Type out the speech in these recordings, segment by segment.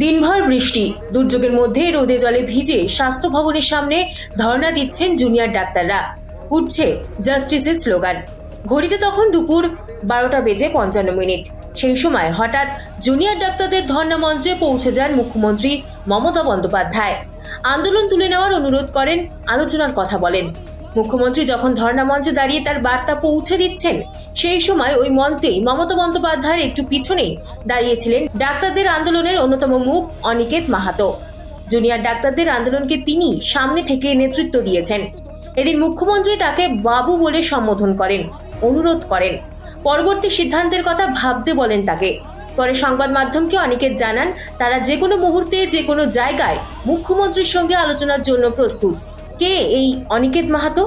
দিনভর বৃষ্টি। দুর্যোগের মধ্যে রোদে জলে ভিজে স্বাস্থ্য ভবনের সামনে ধর্ণা দিচ্ছেন জুনিয়র ডাক্তাররা। উঠছে জাস্টিসের স্লোগান। ঘড়িতে তখন দুপুর বারোটা বেজে পঞ্চান্ন মিনিট। সেই সময় হঠাৎ জুনিয়র ডাক্তারদের ধর্ণা মঞ্চে পৌঁছে যান মুখ্যমন্ত্রী মমতা বন্দ্যোপাধ্যায়। আন্দোলন তুলে নেওয়ার অনুরোধ করেন, আলোচনার কথা বলেন। মুখ্যমন্ত্রী যখন ধর্ণা মঞ্চে দাঁড়িয়ে তার বার্তা পৌঁছে দিচ্ছেন, সেই সময় ওই মঞ্চেই মমতা বন্দ্যোপাধ্যায়ের একটু পিছনেই দাঁড়িয়েছিলেন ডাক্তারদের আন্দোলনের অন্যতম মুখ অনিকেত মাহাতো। জুনিয়র ডাক্তারদের আন্দোলনকে তিনি সামনে থেকে নেতৃত্ব দিয়েছেন। এদিন মুখ্যমন্ত্রী তাকে বাবু বলে সম্বোধন করেন, অনুরোধ করেন। পরবর্তী সিদ্ধান্তের কথা ভাবতে বলেন তাকে। পরে সংবাদ মাধ্যমকে অনিকেত জানান, তারা যে কোনো মুহূর্তে যে কোনো জায়গায় মুখ্যমন্ত্রীর সঙ্গে আলোচনার জন্য প্রস্তুত। কে এই অনিকেত মাহাতো?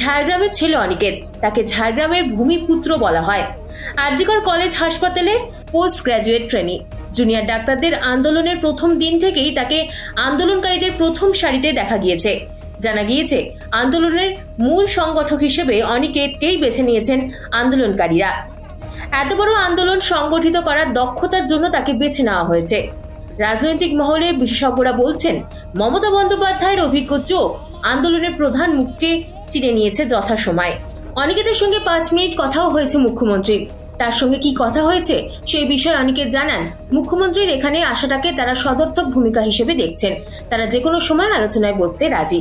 ঝাড়গ্রামের ছেলে অনিকেত, তাকে ঝাড়গ্রামের ভূমিপুত্র বলা হয়। আরজিকর কলেজ হাসপাতালের পোস্ট গ্র্যাজুয়েট ট্রেনি। জুনিয়র ডাক্তারদের আন্দোলনের প্রথম দিন থেকেই তাকে আন্দোলনকারীদের প্রথম সারিতে দেখা গিয়েছে। জানা গিয়েছে, আন্দোলনের মূল সংগঠক হিসেবে অনিকেতকেই বেছে নিয়েছেন আন্দোলনকারীরা। এত বড় আন্দোলন সংগঠিত করার দক্ষতার জন্য তাকে বেছে নেওয়া হয়েছে। রাজনৈতিক মহলে বিশেষজ্ঞরা বলছেন, মমতা বন্দ্যোপাধ্যায়ের অভিজ্ঞ চোখ আন্দোলনের প্রধান মুখকে চিনে নিয়েছে যথাসময়। অনিকেতের সঙ্গে পাঁচ মিনিট কথাও হয়েছে মুখ্যমন্ত্রী। তার সঙ্গে কি কথা হয়েছে সেই বিষয়ে অনিকেত জানান, মুখ্যমন্ত্রীর এখানে আসাটাকে তারা সদর্থক ভূমিকা হিসেবে দেখছেন। তারা যে কোনো সময় আলোচনায় বসতে রাজি।